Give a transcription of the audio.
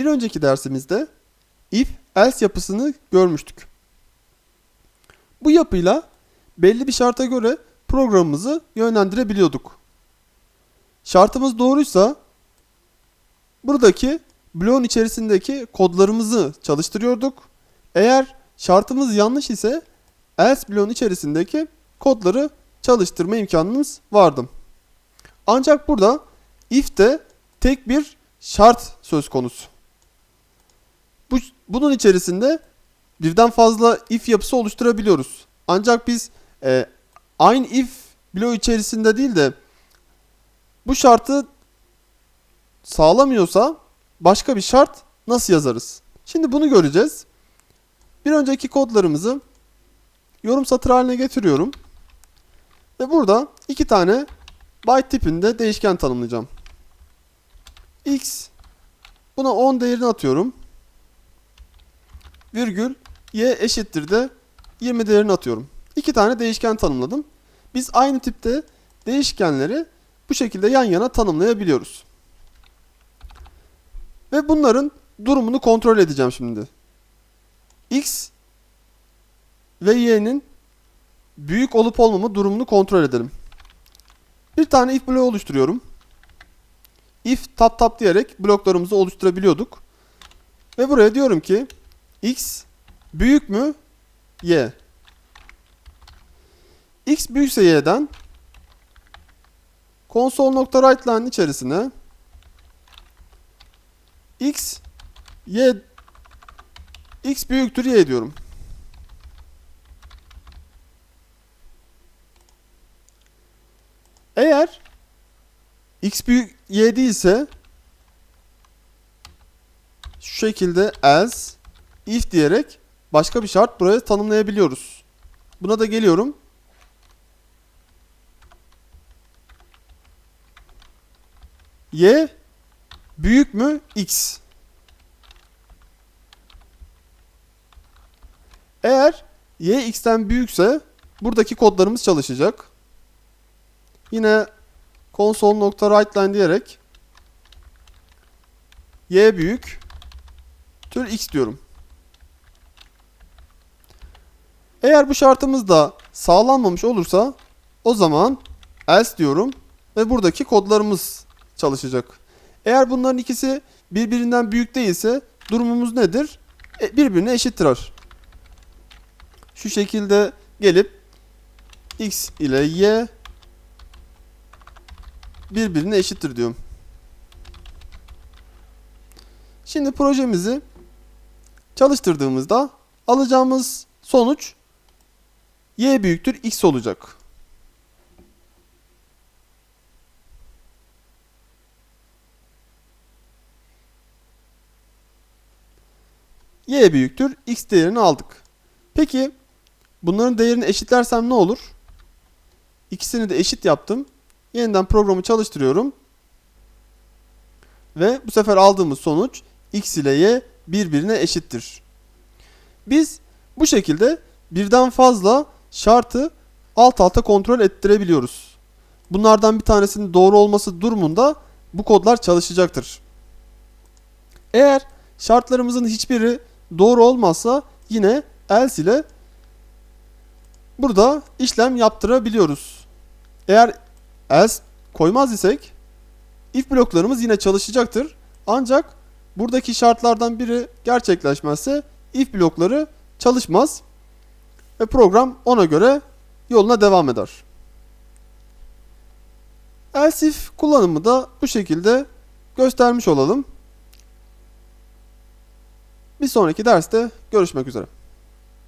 Bir önceki dersimizde if else yapısını görmüştük. Bu yapıyla belli bir şarta göre programımızı yönlendirebiliyorduk. Şartımız doğruysa buradaki bloğun içerisindeki kodlarımızı çalıştırıyorduk. Eğer şartımız yanlış ise else bloğun içerisindeki kodları çalıştırma imkanımız vardı. Ancak burada if'te tek bir şart söz konusu. Bu, bunun içerisinde birden fazla if yapısı oluşturabiliyoruz. Ancak biz e, aynı if bloğu içerisinde değil de bu şartı sağlamıyorsa başka bir şart nasıl yazarız? Şimdi bunu göreceğiz. Bir önceki kodlarımızı yorum satır haline getiriyorum. Ve burada iki tane byte tipinde değişken tanımlayacağım. x buna 10 değerini atıyorum. Virgül y eşittir de 20 değerini atıyorum. İki tane değişken tanımladım. Biz aynı tipte değişkenleri bu şekilde yan yana tanımlayabiliyoruz. Ve bunların durumunu kontrol edeceğim şimdi. x ve y'nin büyük olup olmama durumunu kontrol edelim. Bir tane if bloğu oluşturuyorum. If tap tap diyerek bloklarımızı oluşturabiliyorduk. Ve buraya diyorum ki x büyük mü y. x büyükse y'den console.writeLine içerisine x y x büyüktür y diyorum. Eğer x büyük y değilse şu şekilde else if diyerek başka bir şart buraya tanımlayabiliyoruz. Buna da geliyorum. y büyük mü x? Eğer y x'ten büyükse buradaki kodlarımız çalışacak. Yine console.writeLine diyerek y büyük tür x diyorum. Eğer bu şartımız da sağlanmamış olursa o zaman else diyorum ve buradaki kodlarımız çalışacak. Eğer bunların ikisi birbirinden büyük değilse durumumuz nedir? E, birbirine eşittir. Şu şekilde gelip x ile y birbirine eşittir diyorum. Şimdi projemizi çalıştırdığımızda alacağımız sonuç y büyüktür x olacak. y büyüktür x değerini aldık. Peki bunların değerini eşitlersem ne olur? İkisini de eşit yaptım. Yeniden programı çalıştırıyorum. Ve bu sefer aldığımız sonuç x ile y birbirine eşittir. Biz bu şekilde birden fazla şartı alt alta kontrol ettirebiliyoruz. Bunlardan bir tanesinin doğru olması durumunda bu kodlar çalışacaktır. Eğer şartlarımızın hiçbiri doğru olmazsa yine else ile burada işlem yaptırabiliyoruz. Eğer else koymaz isek if bloklarımız yine çalışacaktır. Ancak buradaki şartlardan biri gerçekleşmezse if blokları çalışmaz ve program ona göre yoluna devam eder. Else if kullanımı da bu şekilde göstermiş olalım. Bir sonraki derste görüşmek üzere.